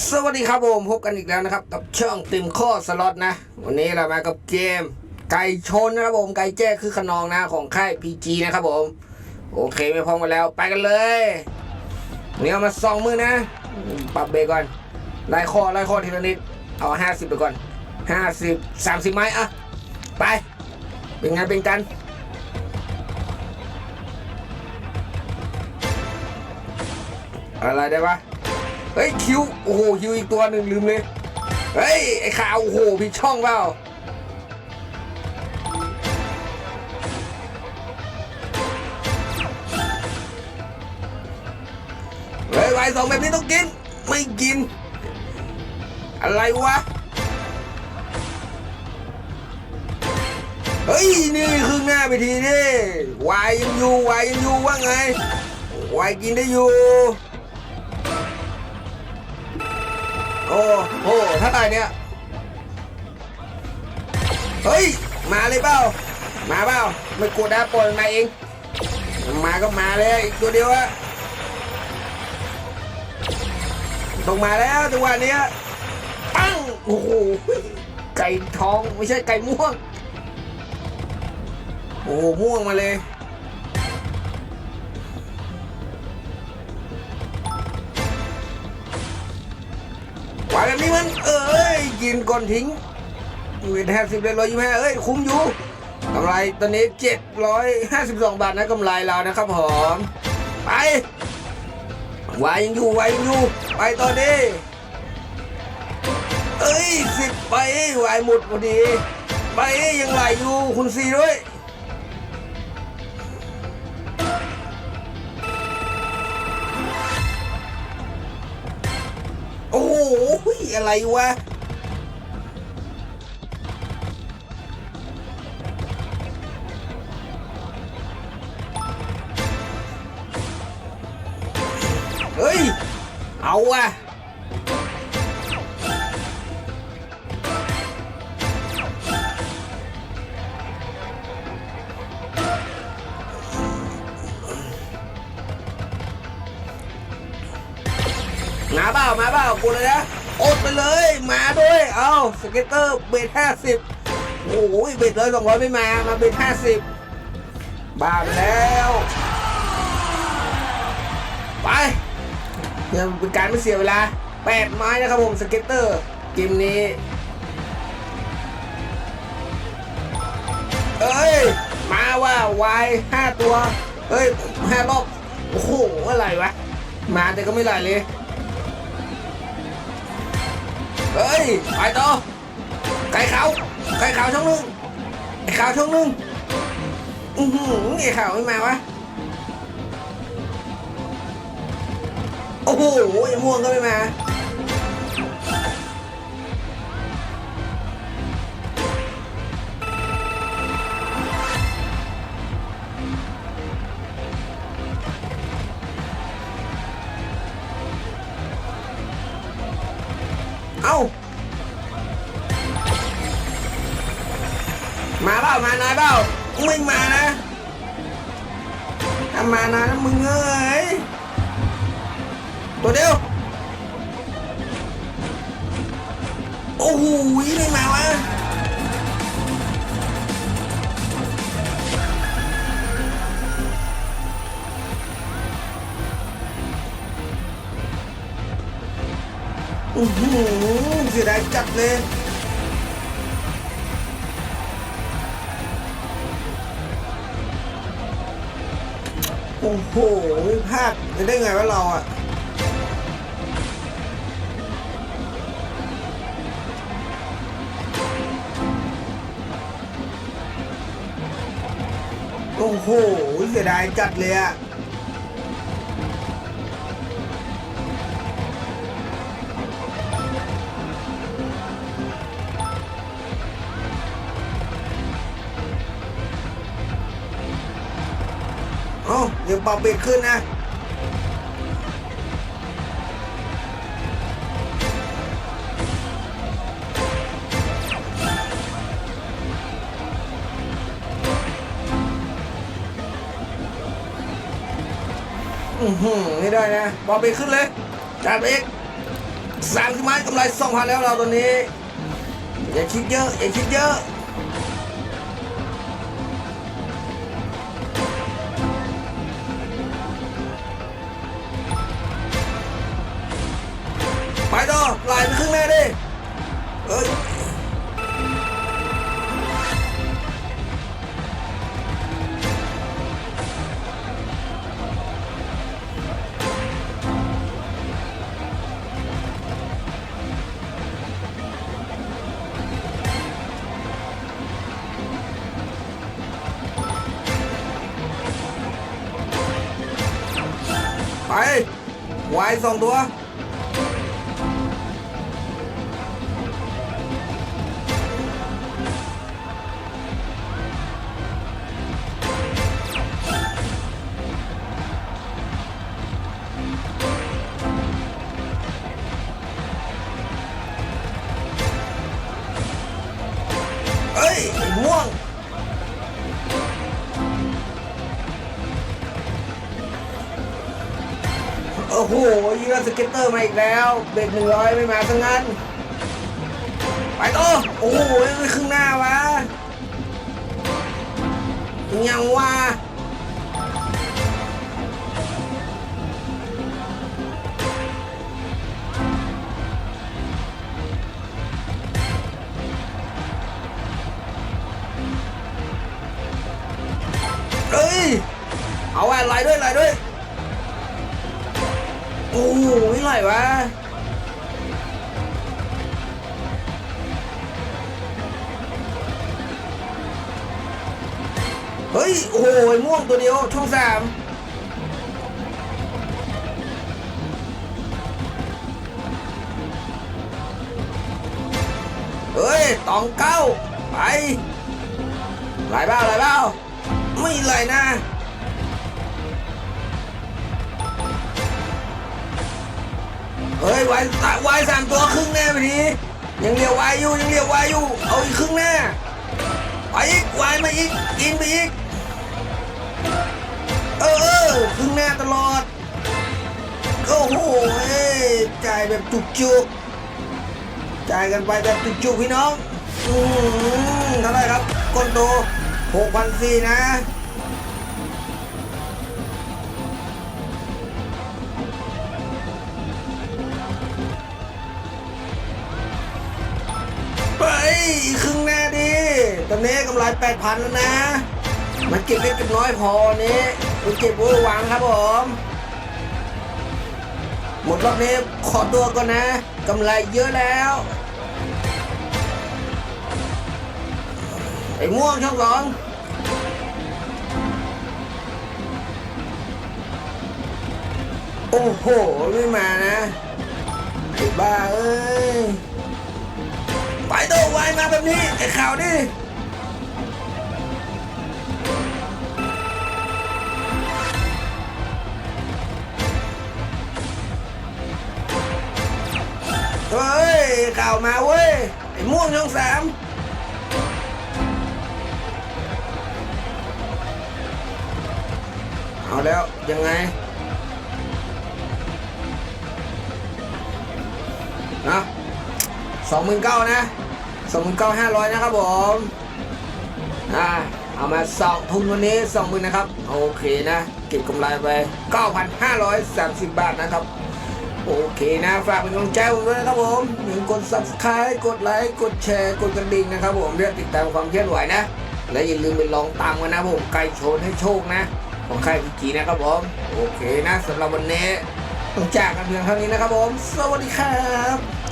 สวัสดีครับผมพบกันอีกแล้วนะครับ กับช่องติมข้อสล็อตนะ วันนี้เรามากับเกม ไก่ชนนะครับผมไก่แจ้คือขนองนะของค่าย PG นะครับผม โอเคไม่พร้อมกันแล้วไปกันเลยเนี่เอามาสองมือนะ ปรับเบรกก่อนไล่ข้อไล่ข้อทีละนิดเอาห้าสิบไปก่อนห้าสิบสามสิบไม้อะไป เป็นไงเป็นกันอะไรได้ปะ เฮ้ยคิวโอ้โหคิวอีกตัวหนึ่งลืมเลยเฮ้ยไอ้ข่าวโอ้โหผิดช่องเปล่าเฮ้ยวายสองแบบนี้ต้องกิน ไม่กิน อะไรวะ เฮ้ย นี่ครึ่งหน้าไปทีนี่วายยังอยู่วายยังอยู่ว่าไงวายกินได้อยู่ โอ้โหถ้าตายเนี่ยเฮ้ย มาเลยเปล่า มาเปล่าไม่กลัวดาปล่อยมันมาเอง มาก็มาเลยอีกตัวเดียวอะต้องมาแล้วจัวะเนี้ปังโอ้โหไก่ทองไม่ใช่ไก่ม่วง โอ้โหม่วงมาเลย วายแบบนี้มันเอ้ยกินก่อนทิ้งเวทห้าสิบเลยร้อยยี่ห้าเอ้ยคุ้มอยู่กำไรตอนนี้เจ็ดร้อยห้าสิบสองบาทนะกำไรเรานะครับผมไปวายยังอยู่วายยังอยู่ไปต่อดีเอ้ยสิบไปวายหมดพอดี ไปยังไหลอยู่คุณซีด้วย อะไรวะเฮ้ย เอาว่ะมาเปล่ามาเปล่ากูเลยนะ ไปเลยมาด้วย เอาสเก็ตเตอร์เบทห้าสิบโอ้โหเบทเลยสองร้อยไม่มา มาเบทห้าสิบบ้าไปแล้ว ไปยังเป็นการไม่เสียเวลาแปดไม้นะครับผมสเก็ตเตอร์เกมนี้ เอ้ย มาว่าวายห้าตัว เอ้ยห้ารอบ โอ้โห อะไรวะ มาแต่ก็ไม่ไหลเลย เฮ้ยไปต่อไก่ขาวไก่ขาวช่องหนึงไก่ขาวช่องหนึงอือหือไก่ขาวไม่มาวะโอ้โหไอ้ม่วงก็ไม่มา เอ้า มาเปล่ามานายเปล่ามึงมานะถ้ามานะมึงเอ้ยตัวเดียวโอ้โหไม่มาวะ อือหือเสียดายจัดเลยโอ้โหพลาดจะได้ไงวะเราอะโอ้โหเสียดายจัดเลยอะ อ้าเดี๋ยวปรับเบรกขึ้นนะอือหือไม่ได้นะบอลไปขึ้นเลยจัดไปอีกสามสิบไม้กำไรสองพันแล้วเราตอนนี้ อย่าคิดเยอะ อย่าคิดเยอะ ไปต่อไปครึ่งแม่ดิเอ้ยไปไวสองตัว เอ้ยไอ้ม่วง โอ้โหยิงสเก็ตเตอร์มาอีกแล้ว เบรกหนึ่งร้อยไม่มาซะงั้น ไปต่อโอ้โหยังไม่ครึ่งหน้าวะยังว่ะ ไหลด้วยไหลด้วย โอ้โหไม่ไหลวะเฮ้ย โอ้โหม่วงตัวเดียว ช่องสามเฮ้ยตองเก้า ไปไหลเบ้าไหลเบ้า ไม่ไหลนะ เฮ้ยวายวายสามตัวครึ่งแน่ไปทียังเรียววายอยู่ยังเรียววายอยู่เอาอีกครึ่งแน่ไปอีกวายมาอีกกินไปอีกเออเออครึ่งแน่ตลอดโอ้โหจ่ายแบบจุกจุกจ่ายกันไปแบบจุกจุกพี่น้องอืมเท่าไรครับก้นโตหกพันสี่นะ อีกครึ่งแน่ดิ ตอนนี้กำไรแปดพันแล้วนะ มันเก็บเล็กเก็บน้อยพอนี้มันเก็บเวอร์วังครับผม หมดรอบนี้ขอตัวก่อนนะกำไรเยอะแล้ว ไอ้ม่วงช่องสองโอ้โห ไม่มานะไอ้บ้าเอ้ย ไปโตไวมาแบบนี้ไอ้ข่าวดิเฮ้ยข่าวมาเว้ย ไอ้ม่วงช่องสามเอาแล้วยังไง สองหมื่นเก้านะสองหมื่นเก้าห้าร้อยนะครับผมอ่าเอามาสองทุนวันนี้สองหมื่นนะครับ โอเคนะ เก็บกำไรไปเก้าพันห้าร้อยสามสิบบาทนะครับโอเคนะ ฝากเป็นกำลังใจผมด้วยนะครับผมอย่าลืมกด subscribe กดไลค์กดแชร์กดกระดิ่งนะครับผมเพื่อติดตามความเคลื่อนไหวนะ และอย่าลืมไปลองตามกันนะผมไก่โชนให้โชคนะ ของค่ายพีจีนะครับผมโอเคนะสำหรับวันนี้ต้องจากกันเพียงเท่านี้นะครับผม สวัสดีครับ